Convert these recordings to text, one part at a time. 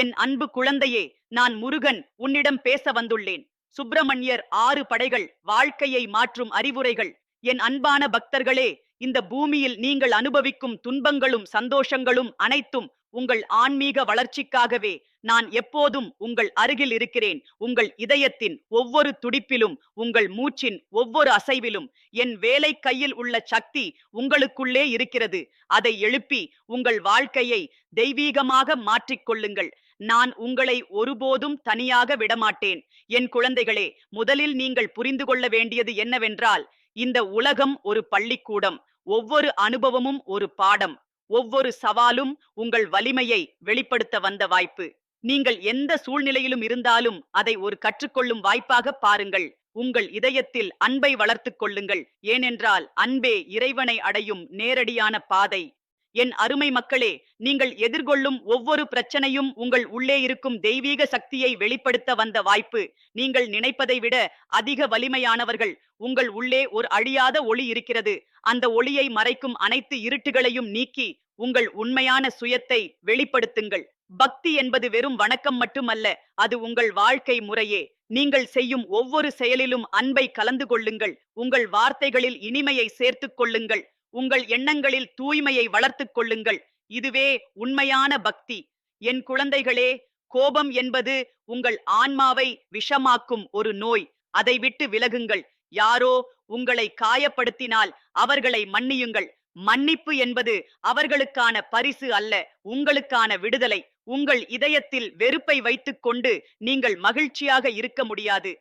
என் அன்பு குழந்தையே நான் முருகன் உன்னிடம் பேச வந்துள்ளேன். சுப்பிரமணியர் ஆறு படைகள் வாழ்க்கையை மாற்றும் அறிவுரைகள். என் அன்பான பக்தர்களே இந்த பூமியில் நீங்கள் அனுபவிக்கும் துன்பங்களும் சந்தோஷங்களும் அனைத்தும் உங்கள் ஆன்மீக வளர்ச்சிக்காகவே. நான் எப்போதும் உங்கள் அருகில் இருக்கிறேன். உங்கள் இதயத்தின் ஒவ்வொரு துடிப்பிலும் உங்கள் மூச்சின் ஒவ்வொரு அசைவிலும் என் வேலை கையில் உள்ள சக்தி உங்களுக்குள்ளே இருக்கிறது. அதை எழுப்பி உங்கள் வாழ்க்கையை தெய்வீகமாக மாற்றிக்கொள்ளுங்கள் நான் உங்களை ஒருபோதும் தனியாக விடமாட்டேன். என் குழந்தைகளே முதலில் நீங்கள் புரிந்து கொள்ள வேண்டியது என்னவென்றால் இந்த உலகம் ஒரு பள்ளிக்கூடம். ஒவ்வொரு அனுபவமும் ஒரு பாடம். ஒவ்வொரு சவாலும் உங்கள் வலிமையை வெளிப்படுத்த வந்த வாய்ப்பு. நீங்கள் எந்த சூழ்நிலையிலும் இருந்தாலும் அதை ஒரு கற்றுக்கொள்ளும் வாய்ப்பாக பாருங்கள். உங்கள் இதயத்தில் அன்பை வளர்த்துக் கொள்ளுங்கள். ஏனென்றால் அன்பே இறைவனை அடையும் நேரடியான பாதை. என் அருமை மக்களே நீங்கள் எதிர்கொள்ளும் ஒவ்வொரு பிரச்சனையும் உங்கள் உள்ளே இருக்கும் தெய்வீக சக்தியை வெளிப்படுத்த வந்த வாய்ப்பு. நீங்கள் நினைப்பதை விட அதிக வலிமையானவர்கள். உங்கள் உள்ளே ஒரு அழியாத ஒளி இருக்கிறது. அந்த ஒளியை மறைக்கும் அனைத்து இருட்டுகளையும் நீக்கி உங்கள் உண்மையான சுயத்தை வெளிப்படுத்துங்கள். பக்தி என்பது வெறும் வணக்கம் மட்டுமல்ல அது உங்கள் வாழ்க்கை முறையே. நீங்கள் செய்யும் ஒவ்வொரு செயலிலும் அன்பை கலந்து கொள்ளுங்கள். உங்கள் வார்த்தைகளில் இனிமையை சேர்த்துக் கொள்ளுங்கள். உங்கள் எண்ணங்களில் தூய்மையை வளர்த்துக் கொள்ளுங்கள். இதுவே உண்மையான பக்தி. என் குழந்தைகளே கோபம் என்பது உங்கள் ஆன்மாவை விஷமாக்கும் ஒரு நோய். அதை விட்டு விலகுங்கள். யாரோ உங்களை காயப்படுத்தினால் அவர்களை மன்னியுங்கள். மன்னிப்பு என்பது அவர்களுக்கான பரிசு அல்ல உங்களுக்கான விடுதலை. உங்கள் இதயத்தில் வெறுப்பை வைத்துக்கொண்டு நீங்கள் மகிழ்ச்சியாக இருக்க முடியாது.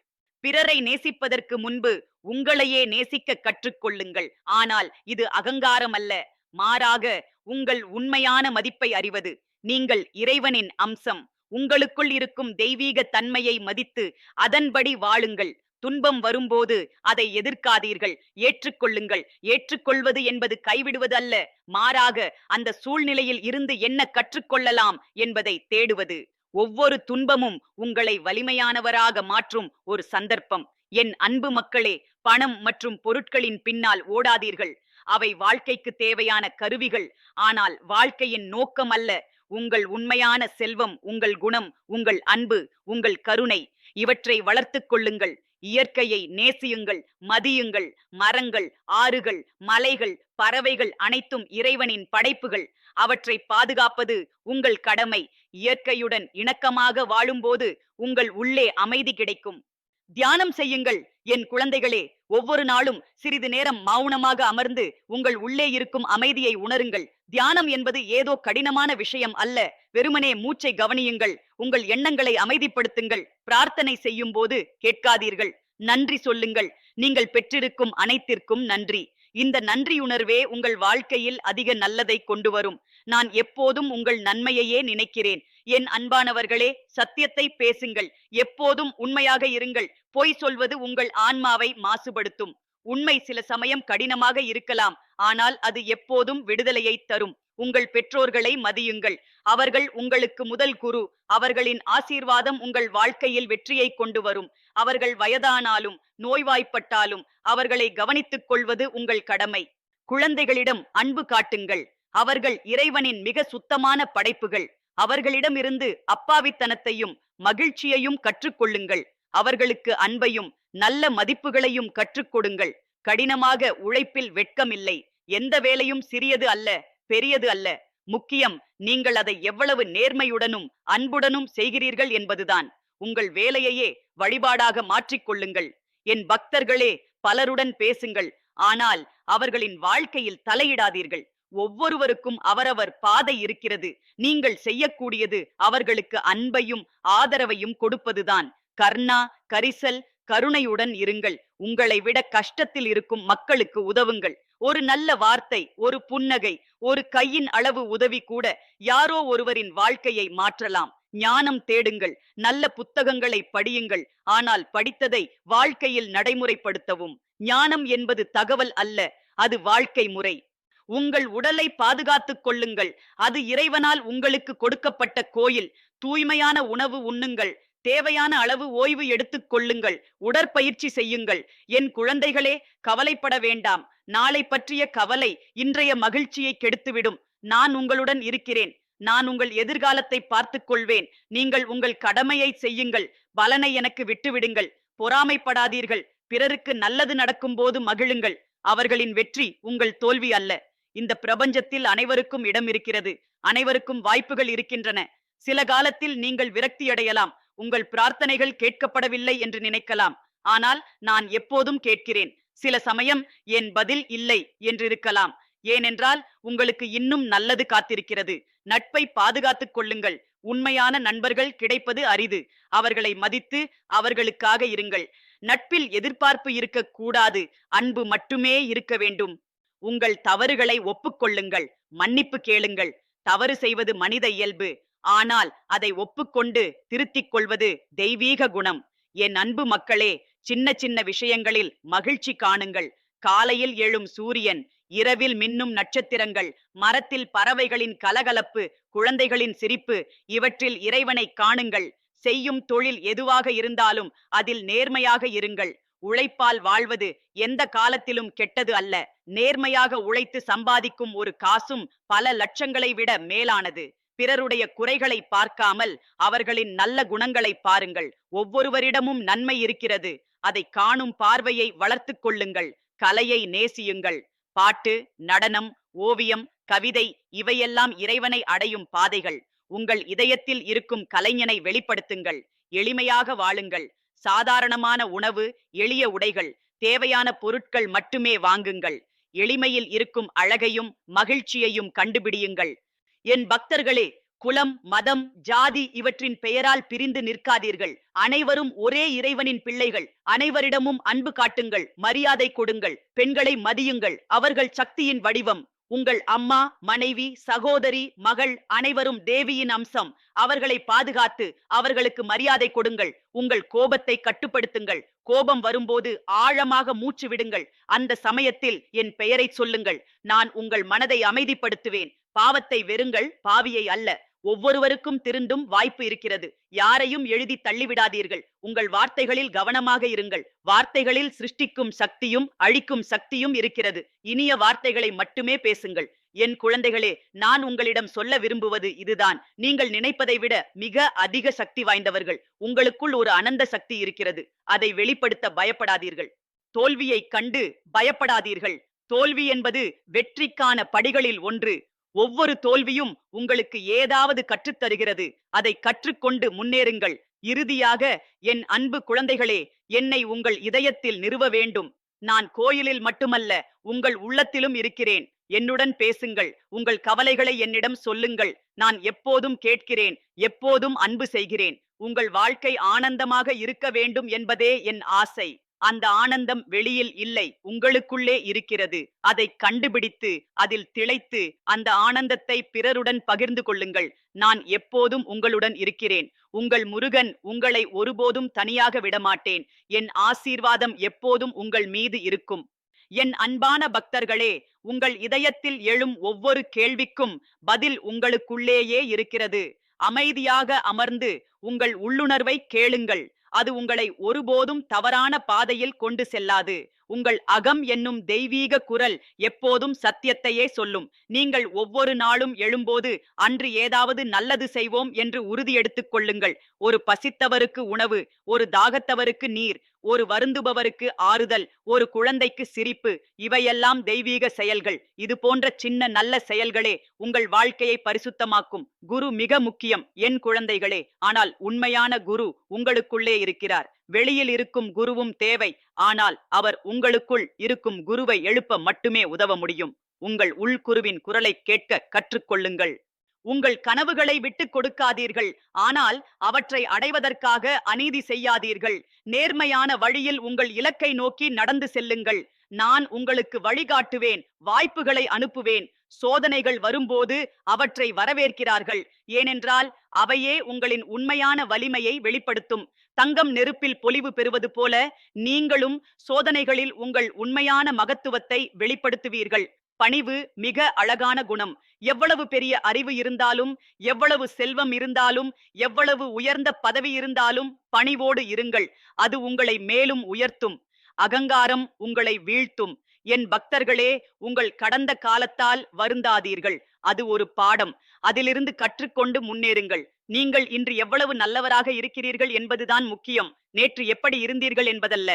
பிறரை நேசிப்பதற்கு முன்பு உங்களையே நேசிக்க கற்றுக்கொள்ளுங்கள். ஆனால் இது அகங்காரம் அல்ல மாறாக உங்கள் உண்மையான மதிப்பை அறிவது. நீங்கள் இறைவனின் அம்சம். உங்களுக்குள் இருக்கும் தெய்வீக தன்மையை மதித்து அதன்படி வாழுங்கள். துன்பம் வரும்போது அதை எதிர்க்காதீர்கள். ஏற்றுக்கொள்ளுங்கள். ஏற்றுக்கொள்வது என்பது கைவிடுவது அல்ல மாறாக அந்த சூழ்நிலையில் இருந்து என்ன கற்றுக்கொள்ளலாம் என்பதை தேடுவது. ஒவ்வொரு துன்பமும் உங்களை வலிமையானவராக மாற்றும் ஒரு சந்தர்ப்பம். என் அன்பு மக்களே பணம் மற்றும் பொருட்களின் பின்னால் ஓடாதீர்கள். அவை வாழ்க்கைக்கு தேவையான கருவிகள். ஆனால் வாழ்க்கையின் நோக்கம் அல்ல. உங்கள் உண்மையான செல்வம் உங்கள் குணம் உங்கள் அன்பு உங்கள் கருணை. இவற்றை வளர்த்துக் கொள்ளுங்கள். இயற்கையை நேசியுங்கள் மதியுங்கள். மரங்கள் ஆறுகள் மலைகள் பறவைகள் அனைத்தும் இறைவனின் படைப்புகள். அவற்றை பாதுகாப்பது உங்கள் கடமை. இயற்கையுடன் இணக்கமாக வாழும்போது உங்கள் உள்ளே அமைதி கிடைக்கும். தியானம் செய்யுங்கள் என் குழந்தைகளே. ஒவ்வொரு நாளும் சிறிது நேரம் மௌனமாக அமர்ந்து உங்கள் உள்ளே இருக்கும் அமைதியை உணருங்கள். தியானம் என்பது ஏதோ கடினமான விஷயம் அல்ல. வெறுமனே மூச்சை கவனியுங்கள். உங்கள் எண்ணங்களை அமைதிப்படுத்துங்கள். பிரார்த்தனை செய்யும் போது கேட்காதீர்கள். நன்றி சொல்லுங்கள். நீங்கள் பெற்றிருக்கும் அனைத்திற்கும் நன்றி. இந்த நன்றியுணர்வே உங்கள் வாழ்க்கையில் அதிக நல்லதை கொண்டு வரும். நான் எப்போதும் உங்கள் நன்மையையே நினைக்கிறேன். என் அன்பானவர்களே சத்தியத்தை பேசுங்கள். எப்போதும் உண்மையாக இருங்கள். பொய் சொல்வது உங்கள் ஆன்மாவை மாசுபடுத்தும். உண்மை சில சமயம் கடினமாக இருக்கலாம். ஆனால் அது எப்போதும் விடுதலையை தரும். உங்கள் பெற்றோர்களை மதியுங்கள். அவர்கள் உங்களுக்கு முதல் குரு. அவர்களின் ஆசீர்வாதம் உங்கள் வாழ்க்கையில் வெற்றியை கொண்டு வரும். அவர்கள் வயதானாலும் நோய்வாய்ப்பட்டாலும் அவர்களை கவனித்துக் கொள்வது உங்கள் கடமை. குழந்தைகளிடம் அன்பு காட்டுங்கள். அவர்கள் இறைவனின் மிக சுத்தமான படைப்புகள். அவர்களிடமிருந்து அப்பாவித்தனத்தையும் மகிழ்ச்சியையும் கற்றுக்கொள்ளுங்கள். அவர்களுக்கு அன்பையும் நல்ல மதிப்புகளையும் கற்றுக் கொடுங்கள் கடினமாக உழைப்பில் வெட்கமில்லை. எந்த வேலையும் சிறியது அல்ல பெரியது அல்ல. முக்கியம் நீங்கள் அதை எவ்வளவு நேர்மையுடனும் அன்புடனும் செய்கிறீர்கள் என்பதுதான். உங்கள் வேலையையே வழிபாடாக மாற்றிக்கொள்ளுங்கள் என் பக்தர்களே பலருடன் பேசுங்கள். ஆனால் அவர்களின் வாழ்க்கையில் தலையிடாதீர்கள். ஒவ்வொருவருக்கும் அவரவர் பாதை இருக்கிறது. நீங்கள் செய்யக்கூடியது அவர்களுக்கு அன்பையும் ஆதரவையும் கொடுப்பதுதான். கர்ணா கரிசல் கருணையுடன் இருங்கள். உங்களை விட கஷ்டத்தில் இருக்கும் மக்களுக்கு உதவுங்கள். ஒரு நல்ல வார்த்தை ஒரு புன்னகை ஒரு கையின் அளவு உதவி கூட யாரோ ஒருவரின் வாழ்க்கையை மாற்றலாம். ஞானம் தேடுங்கள் நல்ல புத்தகங்களை படியுங்கள். ஆனால் படித்ததை வாழ்க்கையில் நடைமுறைப்படுத்தவும். ஞானம் என்பது தகவல் அல்ல அது வாழ்க்கை முறை. உங்கள் உடலை பாதுகாத்துக் கொள்ளுங்கள். அது இறைவனால் உங்களுக்கு கொடுக்கப்பட்ட கோயில். தூய்மையான உணவு உண்ணுங்கள். தேவையான அளவு ஓய்வு எடுத்துக் கொள்ளுங்கள். உடற்பயிற்சி செய்யுங்கள். என் குழந்தைகளே கவலைப்பட வேண்டாம். நாளை பற்றிய கவலை இன்றைய மகிழ்ச்சியை கெடுத்துவிடும். நான் உங்களுடன் இருக்கிறேன். நான் உங்கள் எதிர்காலத்தை பார்த்துக் கொள்வேன் நீங்கள் உங்கள் கடமையை செய்யுங்கள். பலனை எனக்கு விட்டுவிடுங்கள். பொறாமைப்படாதீர்கள். பிறருக்கு நல்லது நடக்கும் போது மகிழுங்கள். அவர்களின் வெற்றி உங்கள் தோல்வி அல்ல. இந்த பிரபஞ்சத்தில் அனைவருக்கும் இடம் இருக்கிறது. அனைவருக்கும் வாய்ப்புகள் இருக்கின்றன. சில காலத்தில் நீங்கள் விரக்தியடையலாம். உங்கள் பிரார்த்தனைகள் கேட்கப்படவில்லை என்று நினைக்கலாம். ஆனால் நான் எப்போதும் கேட்கிறேன். சில சமயம் என் பதில் இல்லை என்றிருக்கலாம். ஏனென்றால் உங்களுக்கு இன்னும் நல்லது காத்திருக்கிறது. நட்பை பாதுகாத்துக் கொள்ளுங்கள். உண்மையான நண்பர்கள் கிடைப்பது அரிது. அவர்களை மதித்து அவர்களுக்காக இருங்கள். நட்பில் எதிர்பார்ப்பு இருக்க கூடாது அன்பு மட்டுமே இருக்க வேண்டும். உங்கள் தவறுகளை ஒப்புக்கொள்ளுங்கள். மன்னிப்பு கேளுங்கள். தவறு செய்வது மனித இயல்பு. ஆனால் அதை ஒப்புக்கொண்டு திருத்திக் கொள்வது தெய்வீக குணம். என் அன்பு மக்களே சின்ன சின்ன விஷயங்களில் மகிழ்ச்சி காணுங்கள். காலையில் எழும் சூரியன் இரவில் மின்னும் நட்சத்திரங்கள் மரத்தில் பறவைகளின் கலகலப்பு குழந்தைகளின் சிரிப்பு இவற்றில் இறைவனை காணுங்கள். செய்யும் தொழில் எதுவாக இருந்தாலும் அதில் நேர்மையாக இருங்கள். உழைப்பால் வாழ்வது எந்த காலத்திலும் கெட்டது அல்ல. நேர்மையாக உழைத்து சம்பாதிக்கும் ஒரு காசும் பல லட்சங்களை விட மேலானது. பிறருடைய குறைகளை பார்க்காமல் அவர்களின் நல்ல குணங்களை பாருங்கள். ஒவ்வொருவரிடமும் நன்மை இருக்கிறது. அதை காணும் பார்வையை வளர்த்துக் கொள்ளுங்கள். கலையை நேசியுங்கள். பாட்டு நடனம் ஓவியம் கவிதை இவையெல்லாம் இறைவனை அடையும் பாதைகள். உங்கள் இதயத்தில் இருக்கும் கலைஞனை வெளிப்படுத்துங்கள். எளிமையாக வாழுங்கள். சாதாரணமான உணவு எளிய உடைகள் தேவையான பொருட்கள் மட்டுமே வாங்குங்கள். எளிமையில் இருக்கும் அழகையும் மகிழ்ச்சியையும் கண்டுபிடியுங்கள். என் பக்தர்களே குலம் மதம் ஜாதி இவற்றின் பெயரால் பிரிந்து நிற்காதீர்கள். அனைவரும் ஒரே இறைவனின் பிள்ளைகள். அனைவரிடமும் அன்பு காட்டுங்கள் மரியாதை கொடுங்கள் பெண்களை மதியுங்கள். அவர்கள் சக்தியின் வடிவம். உங்கள் அம்மா மனைவி சகோதரி மகள் அனைவரும் தேவியின் அம்சம். அவர்களை பாதுகாத்து அவர்களுக்கு மரியாதை கொடுங்கள். உங்கள் கோபத்தை கட்டுப்படுத்துங்கள். கோபம் வரும்போது ஆழமாக மூச்சு விடுங்கள். அந்த சமயத்தில் என் பெயரை சொல்லுங்கள். நான் உங்கள் மனதை அமைதிப்படுத்துவேன். பாவத்தை வெறுங்கள். பாவியை அல்ல. ஒவ்வொருவருக்கும் திருந்தும் வாய்ப்பு இருக்கிறது. யாரையும் எழுதி தள்ளிவிடாதீர்கள். உங்கள் வார்த்தைகளில் கவனமாக இருங்கள். வார்த்தைகளில் சிருஷ்டிக்கும் சக்தியும் அழிக்கும் சக்தியும் இருக்கிறது. இனிய வார்த்தைகளை மட்டுமே பேசுங்கள். என் குழந்தைகளே நான் உங்களிடம் சொல்ல விரும்புவது இதுதான். நீங்கள் நினைப்பதை விட மிக அதிக சக்தி வாய்ந்தவர்கள். உங்களுக்குள் ஒரு அனந்த சக்தி இருக்கிறது. அதை வெளிப்படுத்த பயப்படாதீர்கள். தோல்வியை கண்டு பயப்படாதீர்கள். தோல்வி என்பது வெற்றிக்கான படிகளில் ஒன்று. ஒவ்வொரு தோல்வியும் உங்களுக்கு ஏதாவது கற்றுத்தருகிறது. அதை கற்றுக்கொண்டு முன்னேறுங்கள். இறுதியாக என் அன்பு குழந்தைகளே என்னை உங்கள் இதயத்தில் நிறுவ வேண்டும். நான் கோயிலில் மட்டுமல்ல உங்கள் உள்ளத்திலும் இருக்கிறேன். என்னுடன் பேசுங்கள். உங்கள் கவலைகளை என்னிடம் சொல்லுங்கள். நான் எப்போதும் கேட்கிறேன். எப்போதும் அன்பு செய்கிறேன். உங்கள் வாழ்க்கை ஆனந்தமாக இருக்க வேண்டும் என்பதே என் ஆசை. அந்த ஆனந்தம் வெளியில் இல்லை உங்களுக்குள்ளே இருக்கிறது. அதை கண்டுபிடித்து அதில் திளைத்து அந்த ஆனந்தத்தை பிறருடன் பகிர்ந்து கொள்ளுங்கள். நான் எப்போதும் உங்களுடன் இருக்கிறேன். உங்கள் முருகன் உங்களை ஒருபோதும் தனியாக விடமாட்டேன். என் ஆசீர்வாதம் எப்போதும் உங்கள் மீது இருக்கும். என் அன்பான பக்தர்களே உங்கள் இதயத்தில் எழும் ஒவ்வொரு கேள்விக்கும் பதில் உங்களுக்குள்ளேயே இருக்கிறது. அமைதியாக அமர்ந்து உங்கள் உள்ளுணர்வை கேளுங்கள். அது உங்களை ஒருபோதும் தவறான பாதையில் கொண்டு செல்லாது. உங்கள் அகம் என்னும் தெய்வீக குரல் எப்போதும் சத்தியத்தையே சொல்லும். நீங்கள் ஒவ்வொரு நாளும் எழும்போது அன்று ஏதாவது நல்லது செய்வோம் என்று உறுதி எடுத்துக் கொள்ளுங்கள். ஒரு பசித்தவருக்கு உணவு ஒரு தாகத்தவருக்கு நீர் ஒரு வருந்துபவருக்கு ஆறுதல் ஒரு குழந்தைக்கு சிரிப்பு இவையெல்லாம் தெய்வீக செயல்கள். இது போன்ற சின்ன நல்ல செயல்களே உங்கள் வாழ்க்கையை பரிசுத்தமாக்கும். குரு மிக முக்கியம் என் குழந்தைகளே. ஆனால் உண்மையான குரு உங்களுக்குள்ளே இருக்கிறார். வெளியில் இருக்கும் குருவும் தேவை. ஆனால் அவர் உங்களுக்குள் இருக்கும் குருவை எழுப்ப மட்டுமே உதவ முடியும். உங்கள் உள்குருவின் குரலை கேட்க கற்றுக்கொள்ளுங்கள். உங்கள் கனவுகளை விட்டுக் கொடுக்காதீர்கள். ஆனால் அவற்றை அடைவதற்காக அநீதி செய்யாதீர்கள். நேர்மையான வழியில் உங்கள் இலக்கை நோக்கி நடந்து செல்லுங்கள். நான் உங்களுக்கு வழிகாட்டுவேன் வாய்ப்புகளை அனுப்புவேன். சோதனைகள் வரும்போது அவற்றை வரவேற்கிறார்கள். ஏனென்றால் அவையே உங்களின் உண்மையான வலிமையை வெளிப்படுத்தும். தங்கம் நெருப்பில் பொலிவு பெறுவது போல நீங்களும் சோதனைகளில் உங்கள் உண்மையான மகத்துவத்தை வெளிப்படுத்துவீர்கள். பணிவு மிக அழகான குணம். எவ்வளவு பெரிய அறிவு இருந்தாலும் எவ்வளவு செல்வம் இருந்தாலும் எவ்வளவு உயர்ந்த பதவி இருந்தாலும் பணிவோடு இருங்கள். அது உங்களை மேலும் உயர்த்தும். அகங்காரம் உங்களை வீழ்த்தும். என் பக்தர்களே உங்கள் கடந்த காலத்தால் வருந்தாதீர்கள். அது ஒரு பாடம். அதிலிருந்து கற்றுக்கொண்டு முன்னேறுங்கள். நீங்கள் இன்று எவ்வளவு நல்லவராக இருக்கிறீர்கள் என்பதுதான் முக்கியம். நேற்று எப்படி இருந்தீர்கள் என்பதல்ல.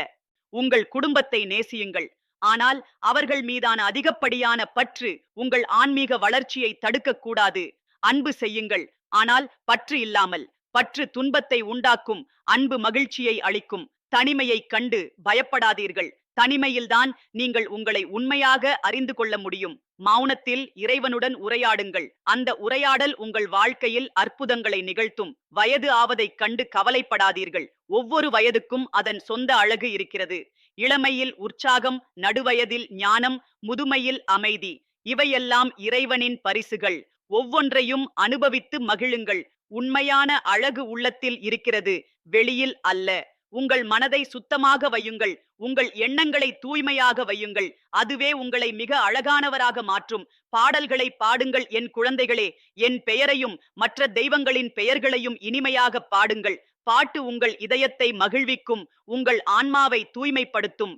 உங்கள் குடும்பத்தை நேசியுங்கள். ஆனால் அவர்கள் மீதான அதிகப்படியான பற்று உங்கள் ஆன்மீக வளர்ச்சியை தடுக்கக்கூடாது. அன்பு செய்யுங்கள். ஆனால் பற்று இல்லாமல். பற்று துன்பத்தை உண்டாக்கும். அன்பு மகிழ்ச்சியை அளிக்கும். தனிமையைக் கண்டு பயப்படாதீர்கள். தனிமையில்தான் நீங்கள் உங்களை உண்மையாக அறிந்து கொள்ள முடியும். மௌனத்தில் இறைவனுடன் உரையாடுங்கள். அந்த உரையாடல் உங்கள் வாழ்க்கையில் அற்புதங்களை நிகழ்த்தும். வயது ஆவதைக் கண்டு கவலைப்படாதீர்கள். ஒவ்வொரு வயதுக்கும் அதன் சொந்த அழகு இருக்கிறது. இளமையில் உற்சாகம் நடுவயதில் ஞானம் முதுமையில் அமைதி. இவையெல்லாம் இறைவனின் பரிசுகள். ஒவ்வொன்றையும் அனுபவித்து மகிழுங்கள். உண்மையான அழகு உள்ளத்தில் இருக்கிறது வெளியில் அல்ல. உங்கள் மனதை சுத்தமாக வையுங்கள். உங்கள் எண்ணங்களை தூய்மையாக வையுங்கள். அதுவே உங்களை மிக அழகானவராக மாற்றும். பாடல்களை பாடுங்கள் என் குழந்தைகளே. என் பெயரையும் மற்ற தெய்வங்களின் பெயர்களையும் இனிமையாக பாடுங்கள். பாட்டு உங்கள் இதயத்தை மகிழ்விக்கும் உங்கள் ஆன்மாவை தூய்மைப்படுத்தும்.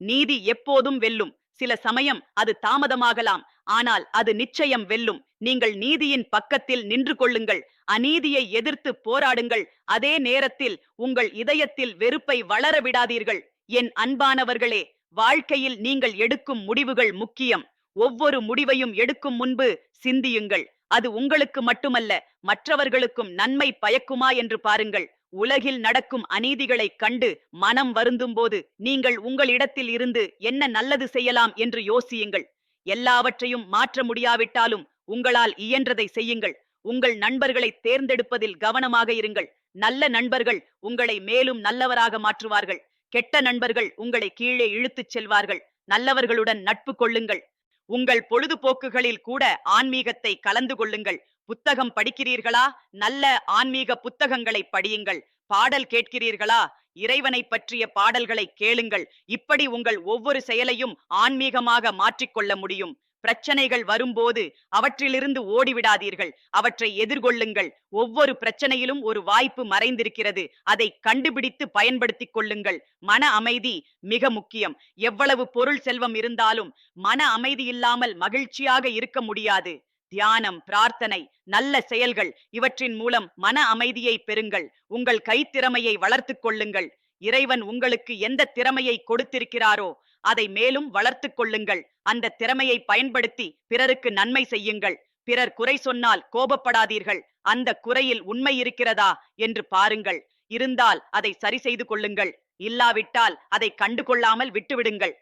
நீதி எப்போதும் வெல்லும். சில சமயம் அது தாமதமாகலாம் ஆனால் அது நிச்சயம் வெல்லும். நீங்கள் நீதியின் பக்கத்தில் நின்று கொள்ளுங்கள். அநீதியை எதிர்த்து போராடுங்கள். அதே நேரத்தில் உங்கள் இதயத்தில் வெறுப்பை வளர விடாதீர்கள். என் அன்பானவர்களே வாழ்க்கையில் நீங்கள் எடுக்கும் முடிவுகள் முக்கியம். ஒவ்வொரு முடிவையும் எடுக்கும் முன்பு சிந்தியுங்கள். அது உங்களுக்கு மட்டுமல்ல மற்றவர்களுக்கும் நன்மை பயக்குமா என்று பாருங்கள். உலகில் நடக்கும் அநீதிகளைக் கண்டு மனம் வருந்தும்போது நீங்கள் உங்களிடத்தில் இருந்து என்ன நல்லது செய்யலாம் என்று யோசியுங்கள். எல்லாவற்றையும் மாற்ற முடியாவிட்டாலும் உங்களால் இயன்றதை செய்யுங்கள். உங்கள் நண்பர்களை தேர்ந்தெடுப்பதில் கவனமாக இருங்கள். நல்ல நண்பர்கள் உங்களை மேலும் நல்லவராக மாற்றுவார்கள். கெட்ட நண்பர்கள் உங்களை கீழே இழுத்துச் செல்வார்கள். நல்லவர்களுடன் நட்பு கொள்ளுங்கள். உங்கள் பொழுதுபோக்குகளில் கூட ஆன்மீகத்தை கலந்து கொள்ளுங்கள். புத்தகம் படிக்கிறீர்களா? நல்ல ஆன்மீக புத்தகங்களை படியுங்கள். பாடல் கேட்கிறீர்களா? இறைவனை பற்றிய பாடல்களை கேளுங்கள். இப்படி உங்கள் ஒவ்வொரு செயலையும் ஆன்மீகமாக மாற்றிக்கொள்ள முடியும். பிரச்சனைகள் வரும்போது அவற்றிலிருந்து ஓடிவிடாதீர்கள். அவற்றை எதிர்கொள்ளுங்கள். ஒவ்வொரு பிரச்சனையிலும் ஒரு வாய்ப்பு மறைந்திருக்கிறது. அதை கண்டுபிடித்து பயன்படுத்திக் கொள்ளுங்கள். மன அமைதி மிக முக்கியம். எவ்வளவு பொருள் செல்வம் இருந்தாலும் மன அமைதி இல்லாமல் மகிழ்ச்சியாக இருக்க முடியாது. தியானம் பிரார்த்தனை நல்ல செயல்கள் இவற்றின் மூலம் மன அமைதியை பெறுங்கள். உங்கள் கைத்திறமையை வளர்த்துக் கொள்ளுங்கள். இறைவன் உங்களுக்கு எந்த திறமையை கொடுத்திருக்கிறாரோ அதை மேலும் வளர்த்துக் கொள்ளுங்கள். அந்த திறமையை பயன்படுத்தி பிறருக்கு நன்மை செய்யுங்கள். பிறர் குறை சொன்னால் கோபப்படாதீர்கள். அந்த குறையில் உண்மை இருக்கிறதா என்று பாருங்கள். இருந்தால் அதை சரி செய்து கொள்ளுங்கள். இல்லாவிட்டால் அதை கண்டு கொள்ளாமல் விட்டுவிடுங்கள்.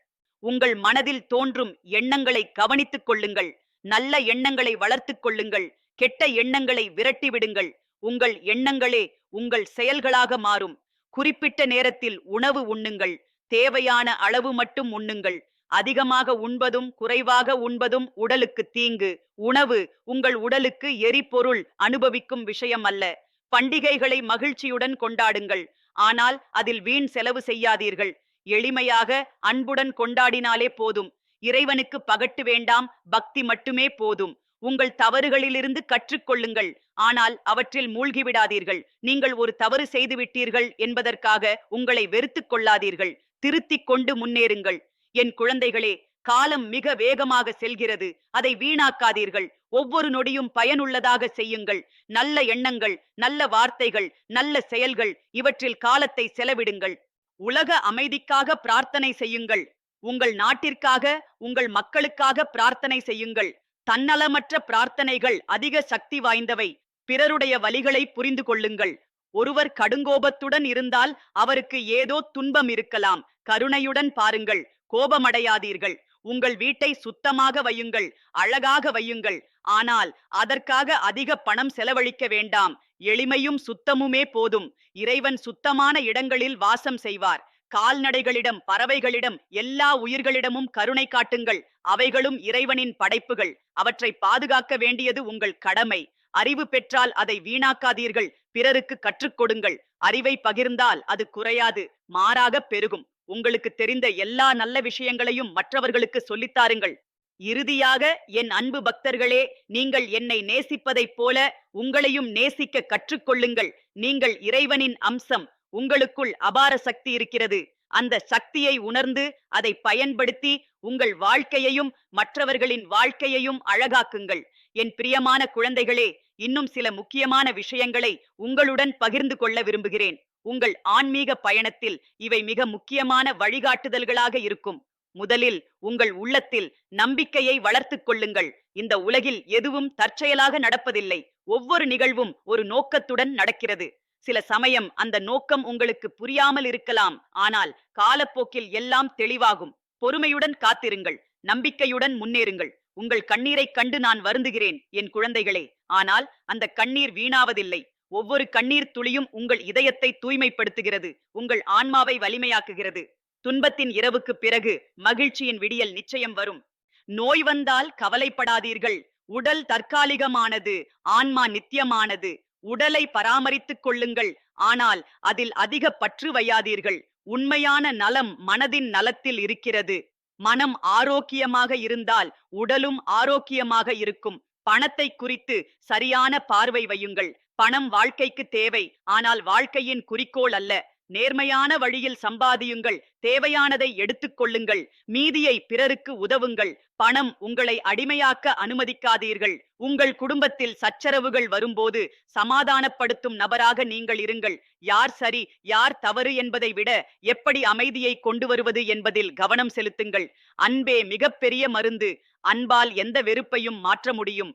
உங்கள் மனதில் தோன்றும் எண்ணங்களை கவனித்துக் கொள்ளுங்கள். நல்ல எண்ணங்களை வளர்த்துக் கொள்ளுங்கள். கெட்ட எண்ணங்களை விரட்டிவிடுங்கள் உங்கள் எண்ணங்களே உங்கள் செயல்களாக மாறும். குறிப்பிட்ட நேரத்தில் உணவு உண்ணுங்கள். தேவையான அளவு மட்டும் உண்ணுங்கள். அதிகமாக உண்பதும் குறைவாக உண்பதும் உடலுக்கு தீங்கு. உணவு உங்கள் உடலுக்கு எரிபொருள் அனுபவிக்கும் விஷயம் அல்ல. பண்டிகைகளை மகிழ்ச்சியுடன் கொண்டாடுங்கள். ஆனால் அதில் வீண் செலவு செய்யாதீர்கள். எளிமையாக அன்புடன் கொண்டாடினாலே போதும். இறைவனுக்கு பகட்டு வேண்டாம் பக்தி மட்டுமே போதும். உங்கள் தவறுகளிலிருந்து கற்றுக்கொள்ளுங்கள். ஆனால் அவற்றில் மூழ்கிவிடாதீர்கள். நீங்கள் ஒரு தவறு செய்து விட்டீர்கள் என்பதற்காக உங்களை வெறுத்துக் கொள்ளாதீர்கள். திருத்திக் கொண்டு முன்னேறுங்கள். என் குழந்தைகளே காலம் மிக வேகமாக செல்கிறது. அதை வீணாக்காதீர்கள். ஒவ்வொரு நொடியும் பயனுள்ளதாக செய்யுங்கள். நல்ல எண்ணங்கள் நல்ல வார்த்தைகள் நல்ல செயல்கள் இவற்றில் காலத்தை செலவிடுங்கள். உலக அமைதிக்காக பிரார்த்தனை செய்யுங்கள். உங்கள் நாட்டிற்காக உங்கள் மக்களுக்காக பிரார்த்தனை செய்யுங்கள். தன்னலமற்ற பிரார்த்தனைகள் அதிக சக்தி வாய்ந்தவை. பிறருடைய வழிகளை புரிந்து கொள்ளுங்கள். ஒருவர் கடுங்கோபத்துடன் இருந்தால் அவருக்கு ஏதோ துன்பம் இருக்கலாம். கருணையுடன் பாருங்கள். கோபமடையாதீர்கள். உங்கள் வீட்டை சுத்தமாக வையுங்கள். அழகாக வையுங்கள். ஆனால் அதற்காக அதிக பணம் செலவழிக்க வேண்டாம். எளிமையும் சுத்தமுமே போதும். இறைவன் சுத்தமான இடங்களில் வாசம் செய்வார். கால்நடைகளிடம் பறவைகளிடம் எல்லா உயிர்களிடமும் கருணை காட்டுங்கள். அவைகளும் இறைவனின் படைப்புகள். அவற்றை பாதுகாக்க வேண்டியது உங்கள் கடமை. அறிவு பெற்றால் அதை வீணாக்காதீர்கள். பிறருக்கு கற்றுக் கொடுங்கள். அறிவை பகிர்ந்தால் அது குறையாது மாறாக பெருகும். உங்களுக்கு தெரிந்த எல்லா நல்ல விஷயங்களையும் மற்றவர்களுக்கு சொல்லித்தாருங்கள் இறுதியாக என் அன்பு பக்தர்களே நீங்கள் என்னை நேசிப்பதைப் போல உங்களையும் நேசிக்க கற்றுக்கொள்ளுங்கள் நீங்கள் இறைவனின் அம்சம். உங்களுக்குள் அபார சக்தி இருக்கிறது. அந்த சக்தியை உணர்ந்து அதை பயன்படுத்தி உங்கள் வாழ்க்கையையும் மற்றவர்களின் வாழ்க்கையையும் அழகாக்குங்கள். என் பிரியமான குழந்தைகளே இன்னும் சில முக்கியமான விஷயங்களை உங்களுடன் பகிர்ந்து கொள்ள விரும்புகிறேன். உங்கள் ஆன்மீக பயணத்தில் இவை மிக முக்கியமான வழிகாட்டுதல்களாக இருக்கும். முதலில் உங்கள் உள்ளத்தில் நம்பிக்கையை வளர்த்துக் கொள்ளுங்கள். இந்த உலகில் எதுவும் தற்செயலாக நடப்பதில்லை. ஒவ்வொரு நிகழ்வும் ஒரு நோக்கத்துடன் நடக்கிறது. சில சமயம் அந்த நோக்கம் உங்களுக்கு புரியாமல் இருக்கலாம். ஆனால் காலப்போக்கில் எல்லாம் தெளிவாகும். பொறுமையுடன் காத்திருங்கள். நம்பிக்கையுடன் முன்னேறுங்கள். உங்கள் கண்ணீரைக் கண்டு நான் வருந்துகிறேன் என் குழந்தைகளே. ஆனால் அந்த கண்ணீர் வீணாவதில்லை. ஒவ்வொரு கண்ணீர் துளியும் உங்கள் இதயத்தை தூய்மைப்படுத்துகிறது. உங்கள் ஆன்மாவை வலிமையாக்குகிறது. துன்பத்தின் இரவுக்கு பிறகு மகிழ்ச்சியின் விடியல் நிச்சயம் வரும். நோய் வந்தால் கவலைப்படாதீர்கள். உடல் தற்காலிகமானது. ஆன்மா நித்தியமானது. உடலை பராமரித்துக் கொள்ளுங்கள். ஆனால் அதில் அதிக பற்று வையாதீர்கள். உண்மையான நலம் மனதின் நலத்தில் இருக்கிறது. மனம் ஆரோக்கியமாக இருந்தால் உடலும் ஆரோக்கியமாக இருக்கும். பணத்தை குறித்து சரியான பார்வை வையுங்கள். பணம் வாழ்க்கைக்கு தேவை. ஆனால் வாழ்க்கையின் குறிக்கோள் அல்ல. நேர்மையான வழியில் சம்பாதியுங்கள் தேவையானதை எடுத்துக்கொள்ளுங்கள் மீதியை பிறருக்கு உதவுங்கள் பணம் உங்களை அடிமையாக்க அனுமதிக்காதீர்கள் உங்கள் குடும்பத்தில் சச்சரவுகள் வரும்போது சமாதானப்படுத்தும் நபராக நீங்கள் இருங்கள் யார் சரி யார் தவறு என்பதை விட எப்படி அமைதியை கொண்டு வருவது என்பதில் கவனம் செலுத்துங்கள் அன்பே மிகப்பெரிய மருந்து அன்பால் எந்த வெறுப்பையும் மாற்ற முடியும்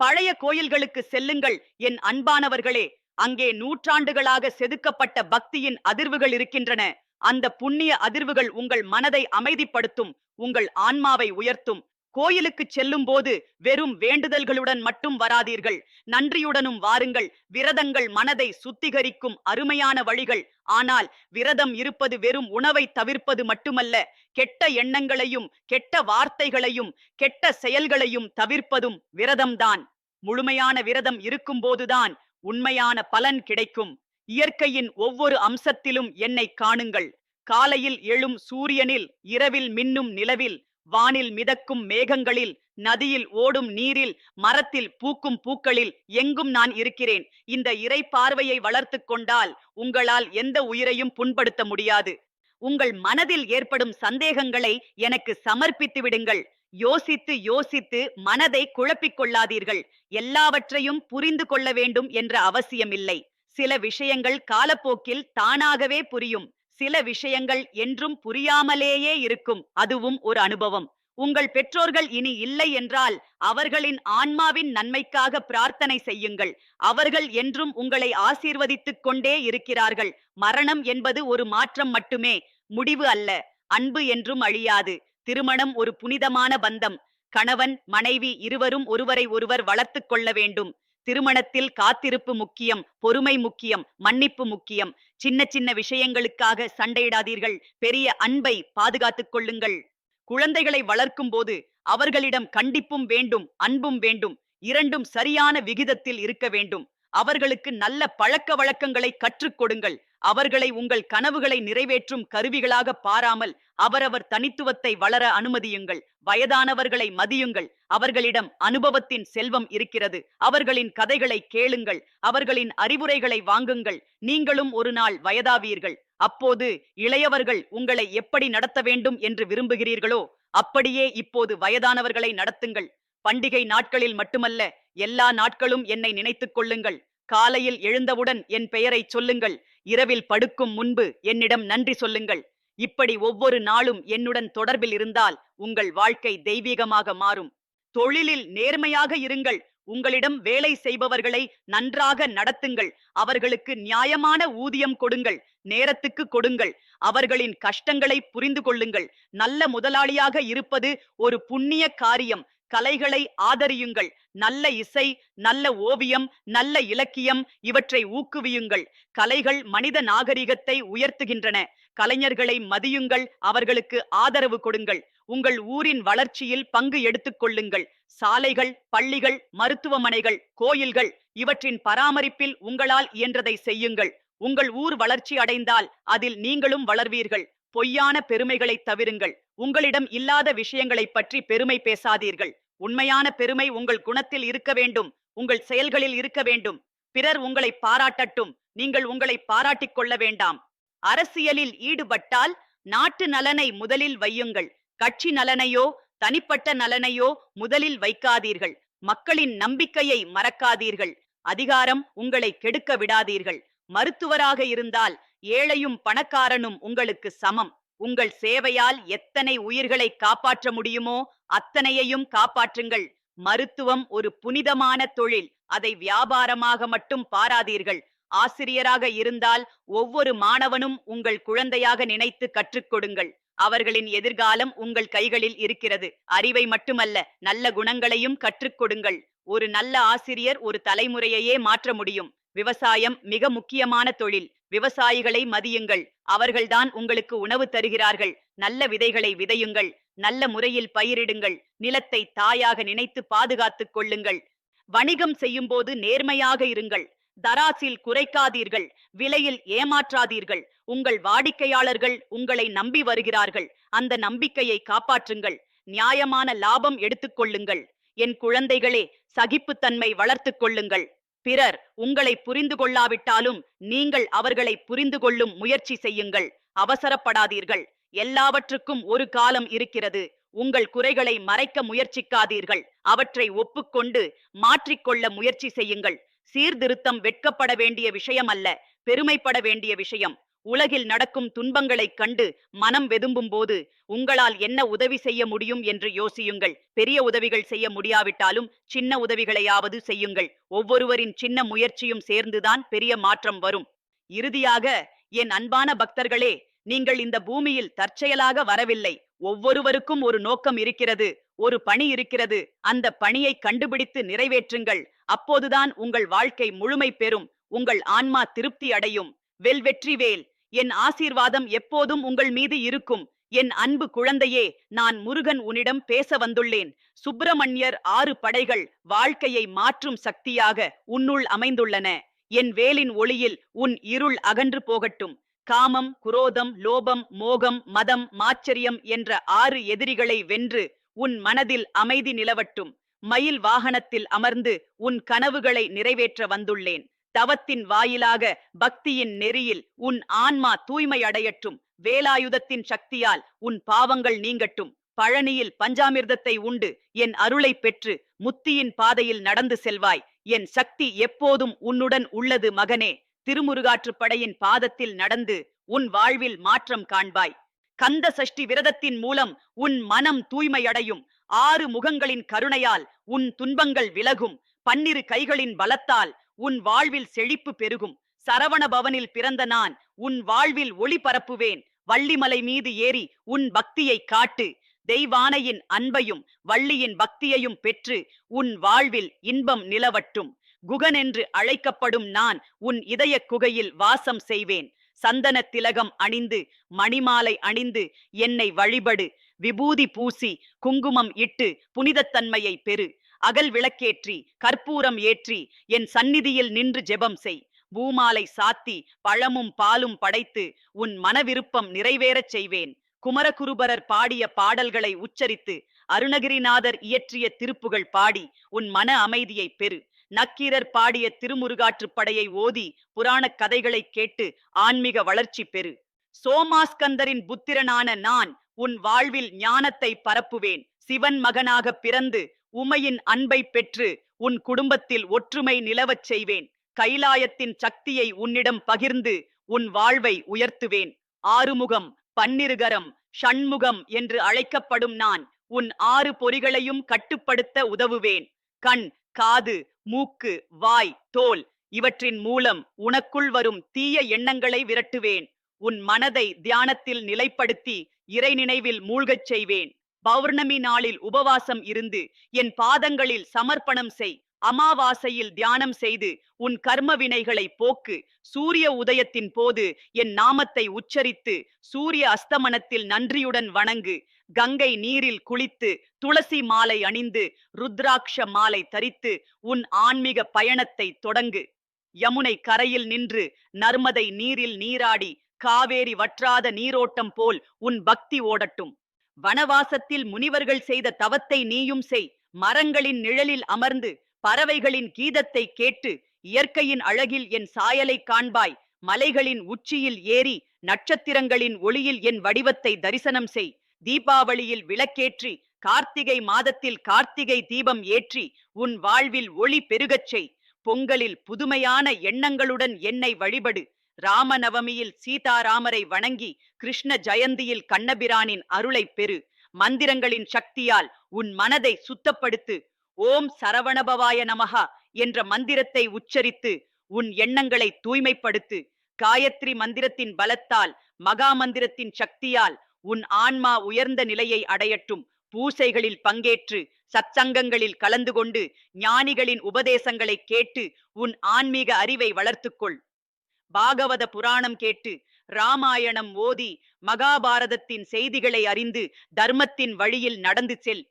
பழைய கோயில்களுக்கு செல்லுங்கள் என் அன்பானவர்களே அங்கே நூற்றாண்டுகளாக செதுக்கப்பட்ட பக்தியின் அதிர்வுகள் இருக்கின்றன. அந்த புண்ணிய அதிர்வுகள் உங்கள் மனதை அமைதிப்படுத்தும் உங்கள் ஆன்மாவை உயர்த்தும். கோயிலுக்கு செல்லும் போது வெறும் வேண்டுதல்களுடன் மட்டும் வராதீர்கள். நன்றியுடனும் வாருங்கள். விரதங்கள் மனதை சுத்திகரிக்கும் அருமையான வழிகள். ஆனால் விரதம் இருப்பது வெறும் உணவை தவிர்ப்பது மட்டுமல்ல. கெட்ட எண்ணங்களையும் கெட்ட வார்த்தைகளையும் கெட்ட செயல்களையும் தவிர்ப்பதும் விரதம்தான். முழுமையான விரதம் இருக்கும்போதுதான் உண்மையான பலன் கிடைக்கும். இயற்கையின் ஒவ்வொரு அம்சத்திலும் என்னை காணுங்கள். காலையில் எழும் சூரியனில் இரவில் மின்னும் நிலவில் வானில் மிதக்கும் மேகங்களில் நதியில் ஓடும் நீரில் மரத்தில் பூக்கும் பூக்களில் எங்கும் நான் இருக்கிறேன். இந்த இறை பார்வையை வளர்த்துக் கொண்டால் உங்களால் எந்த உயிரையும் புண்படுத்த முடியாது. உங்கள் மனதில் ஏற்படும் சந்தேகங்களை எனக்கு சமர்ப்பித்து விடுங்கள். யோசித்து யோசித்து மனதை குழப்பிக் கொள்ளாதீர்கள். எல்லாவற்றையும் புரிந்து கொள்ள வேண்டும் என்ற அவசியமில்லை. சில விஷயங்கள் காலப்போக்கில் தானாகவே புரியும். சில விஷயங்கள் என்றும் புரியாமலேயே இருக்கும். அதுவும் ஒரு அனுபவம். உங்கள் பெற்றோர்கள் இனி இல்லை என்றால் அவர்களின் ஆன்மாவின் நன்மைக்காக பிரார்த்தனை செய்யுங்கள். அவர்கள் என்றும் உங்களை ஆசீர்வதித்துக் கொண்டே இருக்கிறார்கள். மரணம் என்பது ஒரு மாற்றம் மட்டுமே. முடிவு அல்ல. அன்பு என்றும் அழியாது. திருமணம் ஒரு புனிதமான பந்தம். கணவன் மனைவி இருவரும் ஒருவரை ஒருவர் வளர்த்துக் கொள்ள வேண்டும். திருமணத்தில் காத்திருப்பு முக்கியம் பொறுமை முக்கியம் மன்னிப்பு முக்கியம். சின்ன சின்ன விஷயங்களுக்காக சண்டையிடாதீர்கள். பெரிய அன்பை பாதுகாத்துக் கொள்ளுங்கள். குழந்தைகளை வளர்க்கும் போது அவர்களிடம் கண்டிப்பும் வேண்டும் அன்பும் வேண்டும். இரண்டும் சரியான விகிதத்தில் இருக்க வேண்டும். அவர்களுக்கு நல்ல பழக்க வழக்கங்களை கற்றுக் கொடுங்கள். அவர்களை உங்கள் கனவுகளை நிறைவேற்றும் கருவிகளாக பாராமல் அவரவர் தனித்துவத்தை வளர அனுமதியுங்கள். வயதானவர்களை மதியுங்கள். அவர்களிடம் அனுபவத்தின் செல்வம் இருக்கிறது. அவர்களின் கதைகளை கேளுங்கள். அவர்களின் அறிவுரைகளை வாங்குங்கள். நீங்களும் ஒரு நாள் வயதாவீர்கள். அப்போது இளையவர்கள் உங்களை எப்படி நடத்த வேண்டும் என்று விரும்புகிறீர்களோ அப்படியே இப்போது வயதானவர்களை நடத்துங்கள். பண்டிகை நாட்களில் மட்டுமல்ல எல்லா நாட்களும் என்னை நினைத்துக் கொள்ளுங்கள். காலையில் எழுந்தவுடன் என் பெயரைச் சொல்லுங்கள். இரவில் படுக்கும் முன்பு என்னிடம் நன்றி சொல்லுங்கள். இப்படி ஒவ்வொரு நாளும் என்னுடன் தொடர்பில் இருந்தால் உங்கள் வாழ்க்கை தெய்வீகமாக மாறும். தொழிலில் நேர்மையாக இருங்கள். உங்களிடம் வேலை செய்பவர்களை நன்றாக நடத்துங்கள். அவர்களுக்கு நியாயமான ஊதியம் கொடுங்கள். நேரத்துக்கு கொடுங்கள். அவர்களின் கஷ்டங்களை புரிந்து கொள்ளுங்கள். நல்ல முதலாளியாக இருப்பது ஒரு புண்ணிய காரியம். கலைகளை ஆதரியுங்கள். நல்ல இசை நல்ல ஓவியம் நல்ல இலக்கியம் இவற்றை ஊக்குவியுங்கள். கலைகள் மனித நாகரிகத்தை உயர்த்துகின்றன. கலைஞர்களை மதியுங்கள் அவர்களுக்கு ஆதரவு கொடுங்கள். உங்கள் ஊரின் வளர்ச்சியில் பங்கு எடுத்துக் கொள்ளுங்கள். சாலைகள் பள்ளிகள் மருத்துவமனைகள் கோயில்கள் இவற்றின் பராமரிப்பில் உங்களால் இயன்றதை செய்யுங்கள். உங்கள் ஊர் வளர்ச்சி அடைந்தால் அதில் நீங்களும் வளர்வீர்கள். பொய்யான பெருமைகளை தவிருங்கள். உங்களிடம் இல்லாத விஷயங்களைப் பற்றி பெருமை பேசாதீர்கள். உண்மையான பெருமை உங்கள் குணத்தில் இருக்க வேண்டும். உங்கள் செயல்களில் இருக்க வேண்டும். பிறர் உங்களை பாராட்டட்டும். நீங்கள் உங்களை பாராட்டிக் கொள்ள வேண்டாம். அரசியலில் ஈடுபட்டால் நாட்டு நலனை முதலில் வையுங்கள். கட்சி நலனையோ தனிப்பட்ட நலனையோ முதலில் வைக்காதீர்கள். மக்களின் நம்பிக்கையை மறக்காதீர்கள். அதிகாரம் உங்களை கெடுக்க விடாதீர்கள். மருத்துவராக இருந்தால் ஏழையும் பணக்காரனும் உங்களுக்கு சமம். உங்கள் சேவையால் எத்தனை உயிர்களை காப்பாற்ற முடியுமோ அத்தனையையும் காப்பாற்றுங்கள். மருத்துவம் ஒரு புனிதமான தொழில். அதை வியாபாரமாக மட்டும் பாராதீர்கள். ஆசிரியராக இருந்தால் ஒவ்வொரு மாணவனும் உங்கள் குழந்தையாக நினைத்து கற்றுக் கொடுங்கள். அவர்களின் எதிர்காலம் உங்கள் கைகளில் இருக்கிறது. அறிவை மட்டுமல்ல நல்ல குணங்களையும் கற்றுக் கொடுங்கள். ஒரு நல்ல ஆசிரியர் ஒரு தலைமுறையையே மாற்ற முடியும். விவசாயம் மிக முக்கியமான தொழில். விவசாயிகளை மதியுங்கள். அவர்கள்தான் உங்களுக்கு உணவு தருகிறார்கள். நல்ல விதைகளை விதையுங்கள். நல்ல முறையில் பயிரிடுங்கள். நிலத்தை தாயாக நினைத்து பாதுகாத்துக் கொள்ளுங்கள். வணிகம் செய்யும்போது நேர்மையாக இருங்கள். தராசில் குறைக்காதீர்கள். விலையில் ஏமாற்றாதீர்கள். உங்கள் வாடிக்கையாளர்கள் உங்களை நம்பி வருகிறார்கள். அந்த நம்பிக்கையை காப்பாற்றுங்கள். நியாயமான லாபம் எடுத்துக்கொள்ளுங்கள் என் குழந்தைகளே சகிப்புத்தன்மை வளர்த்துக் கொள்ளுங்கள். பிறர் உங்களை புரிந்து கொள்ளாவிட்டாலும் நீங்கள் அவர்களை புரிந்து கொள்ளும் முயற்சி செய்யுங்கள். அவசரப்படாதீர்கள். எல்லாவற்றுக்கும் ஒரு காலம் இருக்கிறது. உங்கள் குறைகளை மறைக்க முயற்சிக்காதீர்கள். அவற்றை ஒப்புக்கொண்டு மாற்றிக்கொள்ள முயற்சி செய்யுங்கள். சீர்திருத்தம் வெட்கப்பட வேண்டிய விஷயம் அல்ல பெருமைப்பட வேண்டிய விஷயம். உலகில் நடக்கும் துன்பங்களைக் கண்டு மனம் வெதும்பும் போது உங்களால் என்ன உதவி செய்ய முடியும் என்று யோசியுங்கள். பெரிய உதவிகள் செய்ய முடியாவிட்டாலும் சின்ன உதவிகளையாவது செய்யுங்கள். ஒவ்வொருவரின் சின்ன முயற்சியும் சேர்ந்துதான் பெரிய மாற்றம் வரும். இறுதியாக என் அன்பான பக்தர்களே நீங்கள் இந்த பூமியில் தற்செயலாக வரவில்லை. ஒவ்வொருவருக்கும் ஒரு நோக்கம் இருக்கிறது ஒரு பணி இருக்கிறது. அந்த பணியை கண்டுபிடித்து நிறைவேற்றுங்கள். அப்போதுதான் உங்கள் வாழ்க்கை முழுமை பெறும். உங்கள் ஆன்மா திருப்தி அடையும். வெல் வெற்றிவேல். என் ஆசீர்வாதம் எப்போதும் உங்கள் மீது இருக்கும். என் அன்பு குழந்தையே நான் முருகன் உன்னிடம் பேச வந்துள்ளேன். சுப்பிரமணியர் ஆறு படைகள் வாழ்க்கையை மாற்றும் சக்தியாக உன்னுள் அமைந்துள்ளன. என் வேலின் ஒளியில் உன் இருள் அகன்று போகட்டும். காமம் குரோதம் லோபம் மோகம் மதம் மாச்சரியம் என்ற ஆறு எதிரிகளை வென்று உன் மனதில் அமைதி நிலவட்டும். மயில் வாகனத்தில் அமர்ந்து உன் கனவுகளை நிறைவேற்ற வந்துள்ளேன். தவத்தின் வாயிலாக பக்தியின் நெறியில் உன் ஆன்மா தூய்மை அடையட்டும். வேலாயுதத்தின் சக்தியால் உன் பாவங்கள் நீங்கட்டும். பழனியில் பஞ்சாமிர்தத்தை உண்டு. என் அருளை பெற்று முத்தியின் பாதையில் நடந்து செல்வாய். என் சக்தி எப்போதும் உன்னுடன் உள்ளது மகனே. திருமுருகாற்றுப்படையின் பாதத்தில் நடந்து உன் வாழ்வில் மாற்றம் காண்பாய். கந்த சஷ்டி விரதத்தின் மூலம் உன் மனம் தூய்மையடையும் ஆறு முகங்களின் கருணையால் உன் துன்பங்கள் விலகும். பன்னிரு கைகளின் பலத்தால் உன் வாழ்வில் செழிப்பு பெருகும். சரவண பவனில் பிறந்த நான் உன் வாழ்வில் ஒளி பரப்புவேன். வள்ளிமலை மீது ஏறி உன் பக்தியை காட்டு. தெய்வானையின் அன்பையும் வள்ளியின் பக்தியையும் பெற்று உன் வாழ்வில் இன்பம் நிலவட்டும். குகன் என்று அழைக்கப்படும் நான் உன் இதய குகையில் வாசம் செய்வேன். சந்தன திலகம் அணிந்து மணிமாலை அணிந்து என்னை வழிபடு. விபூதி பூசி குங்குமம் இட்டு புனிதத்தன்மையை பெறு. அகல் விளக்கேற்றி கற்பூரம் ஏற்றி என் சந்நிதியில் நின்று ஜெபம் செய். பூமாலை சாத்தி பழமும் பாலும் படைத்து உன் மனவிருப்பம் நிறைவேறச் செய்வேன். குமரகுருபரர் பாடிய பாடல்களை உச்சரித்து அருணகிரிநாதர் இயற்றிய திருப்புகள் பாடி உன் மன அமைதியை பெறு. நக்கீரர் பாடிய திருமுருகாற்றுப் படையை ஓதி புராணக் கதைகளை கேட்டு ஆன்மீக வளர்ச்சி பெறு. சோமாஸ்கந்தரின் புத்திரனான நான் உன் வாழ்வில் ஞானத்தை பரப்புவேன். சிவன் மகனாக பிறந்து உமையின் அன்பை பெற்று உன் குடும்பத்தில் ஒற்றுமை நிலவச் செய்வேன். கைலாயத்தின் சக்தியை உன்னிடம் பகிர்ந்து உன் வாழ்வை உயர்த்துவேன். ஆறுமுகம் பன்னிருகரம் ஷண்முகம் என்று அழைக்கப்படும் நான் உன் ஆறு பொறிகளையும் கட்டுப்படுத்த உதவுவேன். கண் காது மூக்கு வாய் தோல் இவற்றின் மூலம் உனக்குள் வரும் தீய எண்ணங்களை விரட்டுவேன். உன் மனதை தியானத்தில் நிலைப்படுத்தி இறை நினைவில் மூழ்கச் செய்வேன். பௌர்ணமி நாளில் உபவாசம் இருந்து என் பாதங்களில் சமர்ப்பணம் செய். அமாவாசையில் தியானம் செய்து உன் கர்ம வினைகளை போக்கு. சூரிய உதயத்தின் போது என் நாமத்தை உச்சரித்து சூரிய அஸ்தமனத்தில் நன்றியுடன் வணங்கு. கங்கை நீரில் குளித்து துளசி மாலை அணிந்து ருத்ராட்ச மாலை தரித்து உன் ஆன்மீக பயணத்தை தொடங்கு. யமுனை கரையில் நின்று நர்மதை நீரில் நீராடி காவேரி வற்றாத நீரோட்டம் போல் உன் பக்தி ஓடட்டும். வனவாசத்தில் முனிவர்கள் செய்த தவத்தை நீயும் செய். மரங்களின் நிழலில் அமர்ந்து பறவைகளின் கீதத்தை கேட்டு இயற்கையின் அழகில் என் சாயலை காண்பாய். மலைகளின் உச்சியில் ஏறி நட்சத்திரங்களின் ஒளியில் என் வடிவத்தை தரிசனம் செய். தீபாவளியில் விளக்கேற்றி கார்த்திகை மாதத்தில் கார்த்திகை தீபம் ஏற்றி உன் வாழ்வில் ஒளி பெருகச் செய். பொங்கலில் புதுமையான எண்ணங்களுடன் என்னை வழிபடு. ராமநவமியில் சீதாராமரை வணங்கி கிருஷ்ண ஜெயந்தியில் கண்ணபிரானின் அருளைப் பெறு. மந்திரங்களின் சக்தியால் உன் மனதை சுத்தப்படுத்து. ஓம் சரவணபவாய நமகா என்ற மந்திரத்தை உச்சரித்து உன் எண்ணங்களை தூய்மைப்படுத்து. காயத்ரி மந்திரத்தின் பலத்தால் மகா மந்திரத்தின் சக்தியால் உன் ஆன்மா உயர்ந்த நிலையை அடையட்டும். பூசைகளில் பங்கேற்று சத்சங்கங்களில் கலந்து கொண்டு ஞானிகளின் உபதேசங்களை கேட்டு உன் ஆன்மீக அறிவை வளர்த்துக்கொள். பாகவத புராணம் கேட்டு ராமாயணம் ஓதி மகாபாரதத்தின் செய்திகளை அறிந்து தர்மத்தின் வழியில் நடந்து செல்.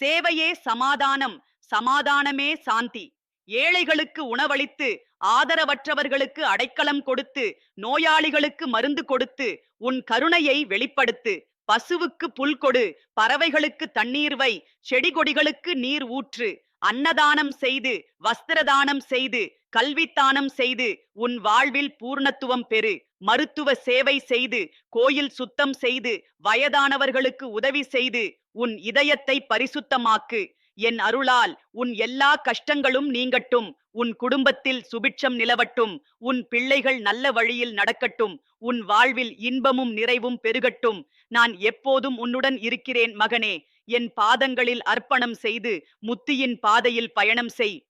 சேவையே சமாதானம் சமாதானமே சாந்தி. ஏழைகளுக்கு உணவளித்து ஆதரவற்றவர்களுக்கு அடைக்கலம் கொடுத்து நோயாளிகளுக்கு மருந்து கொடுத்து உன் கருணையை வெளிப்படுத்து. பசுவுக்கு புல் கொடு பறவைகளுக்கு தண்ணீர் வை செடி கொடிகளுக்கு நீர் ஊற்று. அன்னதானம் செய்து வஸ்திரதானம் செய்து கல்வித்தானம் செய்து உன் வாழ்வில் பூர்ணத்துவம் பெறு. மருத்துவ சேவை செய்து கோயில் சுத்தம் செய்து வயதானவர்களுக்கு உதவி செய்து உன் இதயத்தை பரிசுத்தமாக்கு. என் அருளால் உன் எல்லா கஷ்டங்களும் நீங்கட்டும். உன் குடும்பத்தில் சுபிட்சம் நிலவட்டும். உன் பிள்ளைகள் நல்ல வழியில் நடக்கட்டும். உன் வாழ்வில் இன்பமும் நிறைவும் பெருகட்டும். நான் எப்போதும் உன்னுடன் இருக்கிறேன் மகனே. என் பாதங்களில் அர்ப்பணம் செய்து முத்தியின் பாதையில் பயணம் செய்.